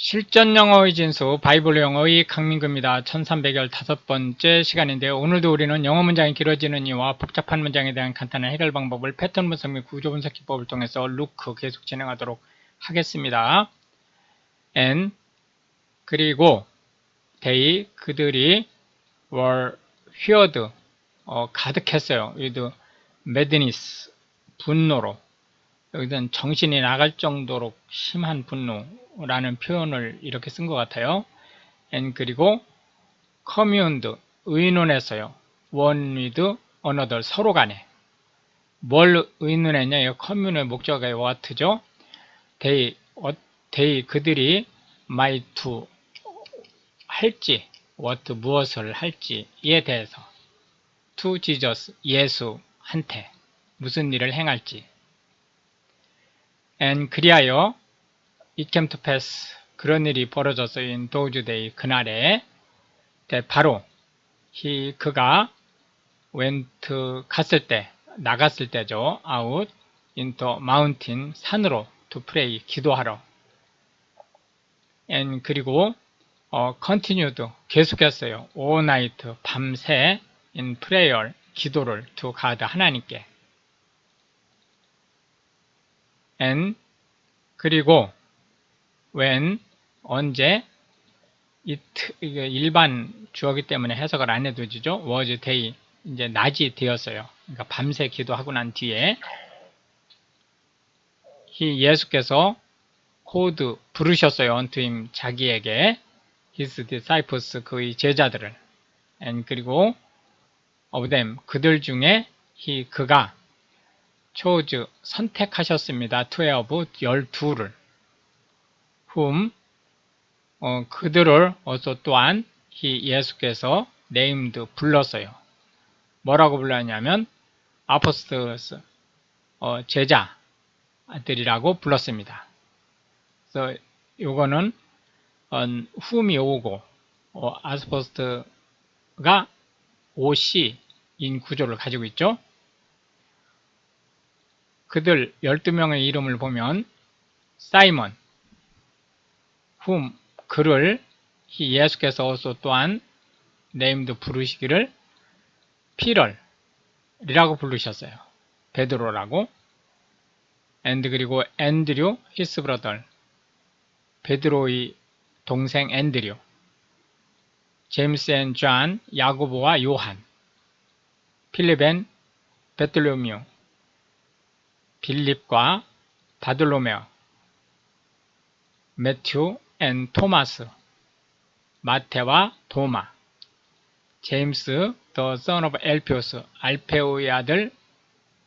실전 영어의 진수 바이블 영어의 강민구입니다. 1315번째 시간인데요. 오늘도 우리는 영어 문장이 길어지는 이유와 복잡한 문장에 대한 간단한 해결 방법을 패턴 분석 및 구조 분석 기법을 통해서 루크 계속 진행하도록 하겠습니다. and 그리고 they 그들이 were filled 어, 가득했어요. with madness 분노로 여기는 정신이 나갈 정도로 심한 분노라는 표현을 이렇게 쓴 것 같아요. and 그리고 communed 의논했어요. one with another 서로 간에 뭘 의논했냐? 이 commune의 목적이 what죠? they, 어, they 그들이 might to 할지 what 무엇을 할지에 대해서 to Jesus 예수한테 무슨 일을 행할지 and 그리하여 it came to pass 그런 일이 벌어졌어요. in those day 그날에 네, 바로 he 그가 went 갔을 때 나갔을 때죠. out into mountain 산으로 to pray 기도하러 and 그리고 어, continued 계속했어요. all night 밤새 in prayer 기도를 to God 하나님께 and 그리고 when 언제 it 일반 주어기 때문에 해석을 안 해도 되죠. was day 이제 낮이 되었어요. 그러니까 밤새 기도하고 난 뒤에 히 예수께서 코드 부르셨어요. him 자기에게 his disciples 그의 제자들을 and 그리고 of them 그들 중에 히 그가 chose 선택하셨습니다. twelve 열두를 whom 어, 그들을 어서 또한 히 예수께서 named 불렀어요. 뭐라고 불렀냐면 apostles 어, 제자들이라고 불렀습니다. 그래서 요거는 어, whom이 오고 어, apost가 OC인 구조를 가지고 있죠. 그들 12명의 이름을 보면 사이먼, whom 그를 예수께서 어서 또한 named 부르시기를 피럴이라고 부르셨어요. 베드로라고 and 그리고 앤드류 히스 브러덜 베드로의 동생 앤드류 제임스 앤 존, 야고보와 요한 필립 앤 베틀로미오 빌립과 바들로메오 매튜 앤 토마스 마테와 도마 제임스 더 son of 엘피오스 알페오의 아들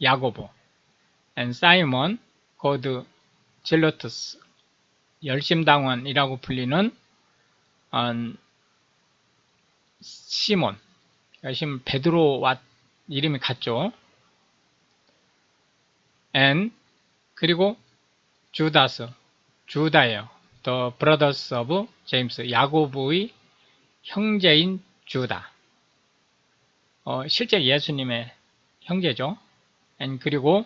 야고보 앤 사이먼 고드 젤로투스 열심당원이라고 불리는 음, 시몬 열심 베드로와 이름이 같죠. And 그리고 주다스 주다예요. The brothers of James 야고보의 형제인 주다. 어, 실제 예수님의 형제죠. and 그리고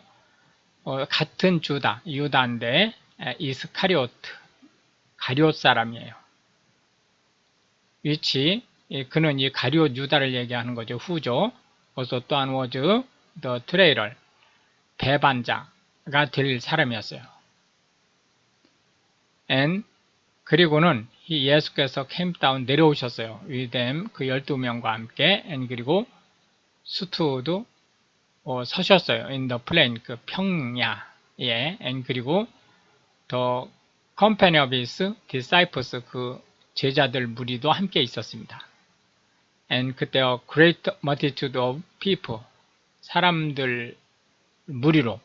어, 같은 주다 유다인데 이스카리오트 가리옷 사람이에요. 위치 그는 이 가리옷 유다를 얘기하는 거죠. 후죠. also 또한 was the traitor 배반자가 될 사람이었어요. and 그리고는 예수께서 down 내려오셨어요. them 그 12명과 함께 and 그리고 stood 어, 서셨어요. in the plain 그 평야에 and 그리고 the company of his disciples 그 제자들 무리도 함께 있었습니다. and 그때 a great multitude of people 사람들 무리로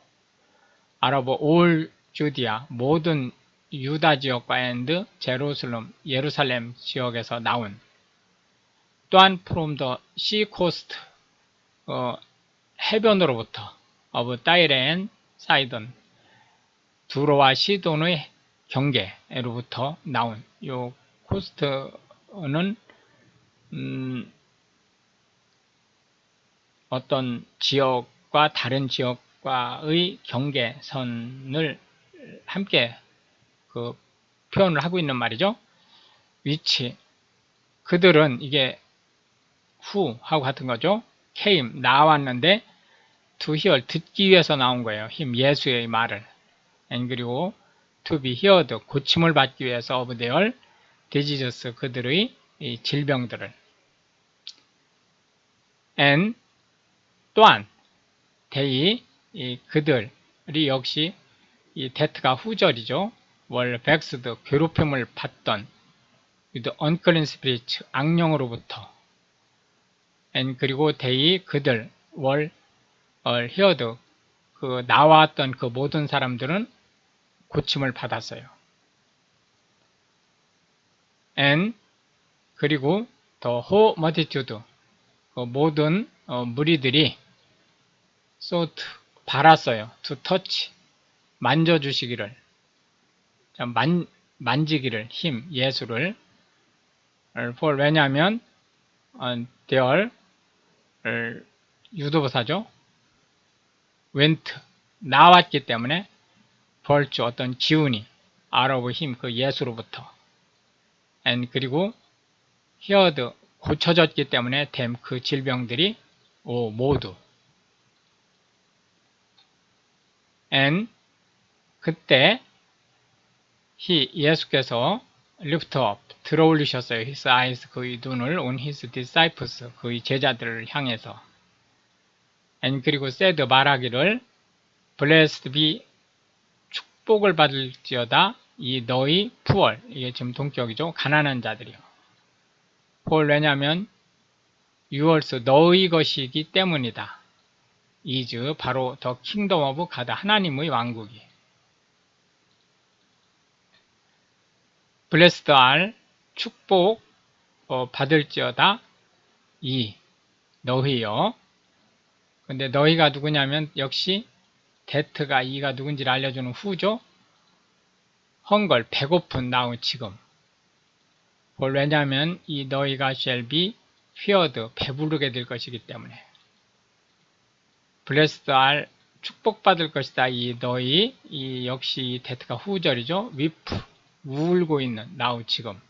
아랍어 all 주디아 모든 유다 지역과 and 제루살렘 예루살렘 지역에서 나온. 또한 from the sea coast 어, 해변으로부터 of 타이레 앤 사이던 두로와 시돈의 경계로부터 나온. 요 코스트는 음, 어떤 지역과 다른 지역 과의 경계선을 함께 그 표현을 하고 있는 말이죠. which 그들은 이게 who 하고 같은 거죠. came 나왔는데 to hear 듣기 위해서 나온 거예요. him 예수의 말을. and 그리고 to be heard 고침을 받기 위해서 of their diseases 그들의 이 질병들을. and 또한 they 이 그들이 역시 이 that가 후절이죠. 월 vexed 괴롭힘을 받던 with unclean spirit 악령으로부터 and 그리고 they 그들 월 어, heard 그 나왔던 그 모든 사람들은 고침을 받았어요. and 그리고 whole multitude 그 모든 어, 무리들이 sought 바랐어요. to touch 만져주시기를 자, 만, 만지기를 힘 예수를 for 왜냐하면 어, their 을 유도보사죠. went 나왔기 때문에 벌주 어떤 기운이 out of him 그 예수로부터 and 그리고 healed 고쳐졌기 때문에 them 그 질병들이 오 모두 and 그때 he 예수께서 lift up 들어 올리셨어요. his eyes 그의 눈을 on his disciples 그의 제자들을 향해서 and 그리고 said 말하기를 blessed be 축복을 받을지어다 이 너희 poor 이게 지금 동격이죠. 가난한 자들이요. poor 왜냐하면 yours 너희 것이기 때문이다. Is 바로 더 kingdom of God 하나님의 왕국이 blessed are 축복 어, 받을지어다 이 너희요. 근데 너희가 누구냐면 역시 데트가 이가 누군지를 알려주는 후죠. 헝걸 배고픈 나우 지금. 뭘 왜냐하면 이 너희가 be feared 배부르게 될 것이기 때문에. Blessed are 축복받을 것이다. 이 너희 이 역시 데트가 후절이죠. weep 울고 있는 나우 지금.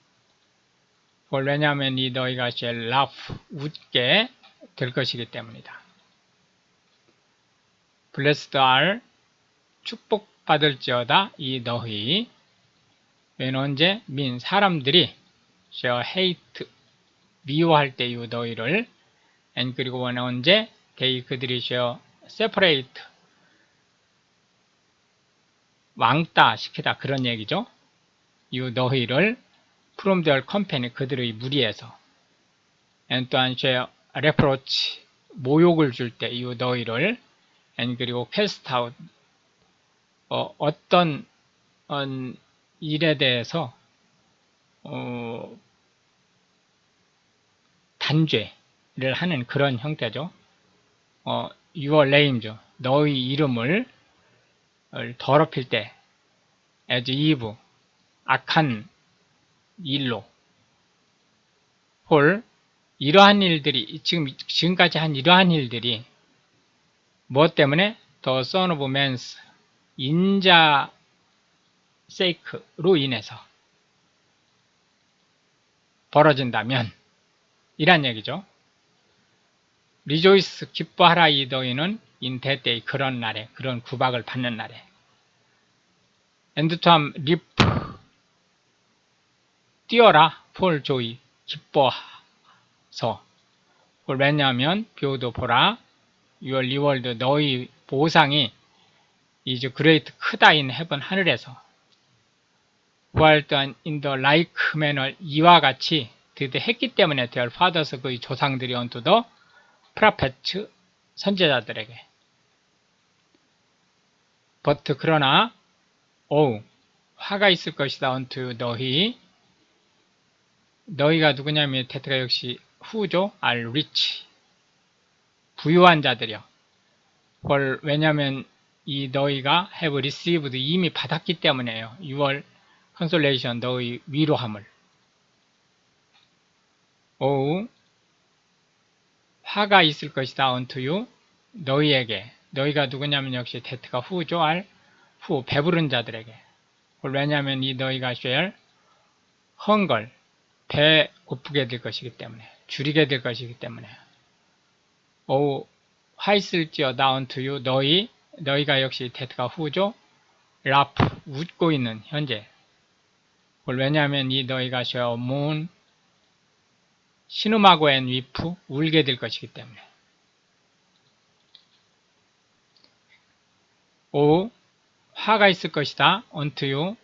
뭘 왜냐하면 이 너희가 shall 웃게 될 것이기 때문이다. blessed are 축복받을지어다 이 너희 웬 언제 민 사람들이 shall 미워할 때이 너희를 and 그리고 웬 언제 they 그들이 shall separate 왕따 시키다 그런 얘기죠. 이 너희를 from their company 그들의 무리에서 and 또한 shall reproach 모욕을 줄 때 이 너희를 and 그리고 cast out 어, 어떤 어, 일에 대해서 어, 단죄를 하는 그런 형태죠. 어, your name죠. 너희 이름을 더럽힐 때 as evil 악한 일로 홀 이러한 일들이 지금 지금까지 한 이러한 일들이 무엇 때문에 더 son of man's 인자 sake로 인해서 벌어진다면 이란 얘기죠. 리조이스 기뻐하라 이 너희는 인대때의 그런 날에 그런 구박을 받는 날에. 엔드투함 리프 뛰어라 폴 조이 기뻐서 왜냐하면 비오도 보라 유월 리월드 너희 보상이 이제 그레이트 크다 인 헤븐 하늘에서. 부활 또한 인더 라이크 매너 이와 같이 드드 했기 때문에 their fathers 그의 조상들이 언투 더 프라페츠 선제자들에게. But 그러나 오 화가 있을 것이다 unto 너희. 너희가 누구냐면 테트가 역시 후죠? are rich. 부유한 자들이요 뭘 왜냐면 이 너희가 have received 이미 받았기 때문에요. 6월 consolation 너희 위로함을. 오 화가 있을 것이다 unto 너희에게. 너희가 누구냐면 역시 데트가 후죠 알? 후 배부른 자들에게. 왜냐하면 이 너희가 shall 헝걸. 배 고프게 될 것이기 때문에. 줄이게 될 것이기 때문에. 오 화있을지어다 unto you. 너희 너희가 역시 대트가 후죠. 라프 웃고 있는 현재. 왜냐하면 이 너희가 moon 신음하고 앤 위프 울게 될 것이기 때문에. 오 화가 있을 것이다. you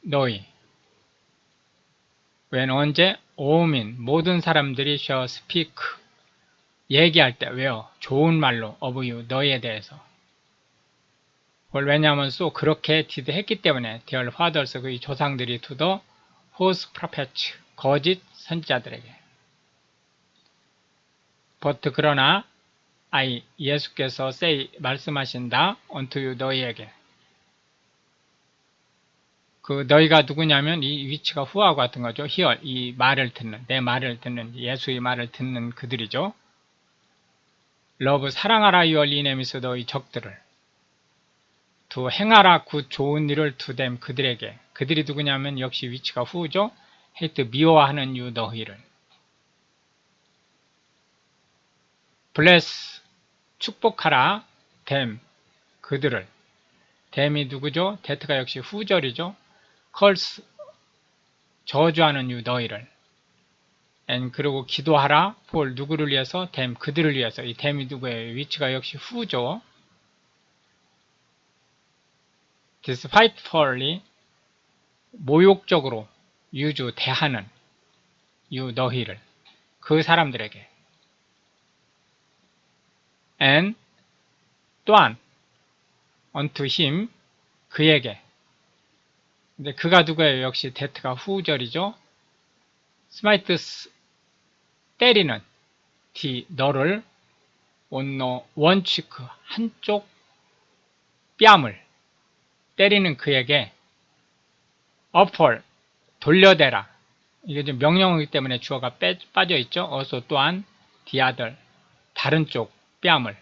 너희. when 언제 오민 모든 사람들이 shall speak 얘기할 때 왜요? 좋은 말로 you 너희에 대해서. 왜냐하면 또 그렇게 did 했기 때문에 their fathers 그의 조상들이 the false prophets 거짓 선지자들에게 but 그러나 I 예수께서 say 말씀하신다 unto you 너희에게 그 너희가 누구냐면 이 위치가 후하고 같은 거죠. here 이 말을 듣는 내 말을 듣는 예수의 말을 듣는 그들이죠. love 사랑하라 your enemies 너희 적들을 두 행하라 굿 좋은 일을 them 그들에게 그들이 누구냐면 역시 위치가 후죠. hate 미워하는 유 너희를 bless 축복하라 them 그들을 them이 누구죠? 데트가 역시 후절이죠. curse 저주하는 유 너희를 and 그리고 기도하라 for 누구를 위해서 them 그들을 위해서 이 them이 누구예요? 위치가 역시 후죠. despitefully 모욕적으로 유주 대하는 유 너희를 그 사람들에게 and 또한 unto him 그에게 근데 그가 누구예요? 역시 데트가 후절이죠. 스마이트스 때리는 디 너를 온노 원치크 한쪽 뺨을 때리는 그에게 어펄 돌려대라 이게 좀 명령어이기 때문에 주어가 빼, 빠져 있죠. 어서 또한 디아들 다른 쪽 뺨을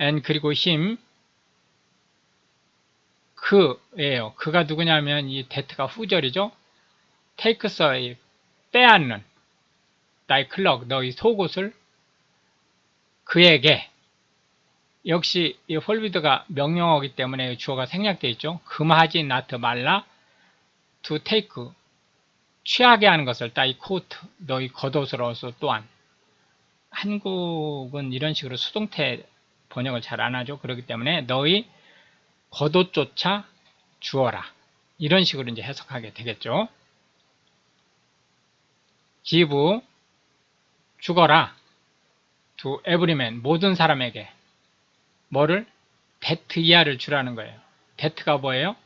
and 그리고 힘 그예요. 그가 누구냐면 이 데트가 후절이죠. 테이크서의 빼앗는 나의 클럭 너의 속옷을 그에게 역시 이 홀비드가 명령어기 때문에 주어가 생략되어 있죠. 금하지 나트 말라 to take 취하게 하는 것을 따이 코트 너희 겉옷으로서 또한 한국은 이런 식으로 수동태 번역을 잘 안 하죠. 그렇기 때문에 너희 겉옷조차 주어라. 이런 식으로 이제 해석하게 되겠죠. give 죽어라. every man 모든 사람에게 뭐를 that 이하를 주라는 거예요. that가 뭐예요?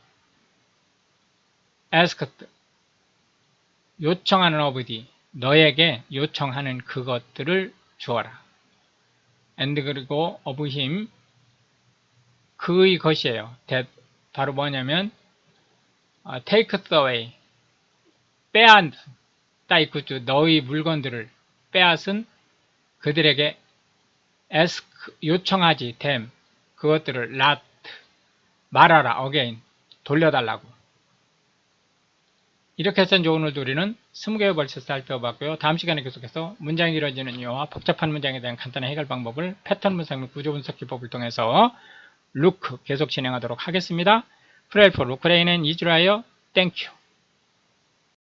asked 요청하는 어부디 너에게 요청하는 그것들을 주어라. and 그리고 of him 그의 것이에요. that 바로 뭐냐면 어, take away 빼앗 따이쿠주 너의 물건들을 빼앗은 그들에게 ask 요청하지 them 그것들을 not 말하라 again 돌려달라고 이렇게 해서 이제 오늘도 우리는 20개의 벌칙 살펴봤고요. 다음 시간에 계속해서 문장이 이루어지는 이유와 복잡한 문장에 대한 간단한 해결 방법을 패턴 분석 및 구조 분석 기법을 통해서 루크 계속 진행하도록 하겠습니다. 프레이 포 루크레인은 이즈라이어 땡큐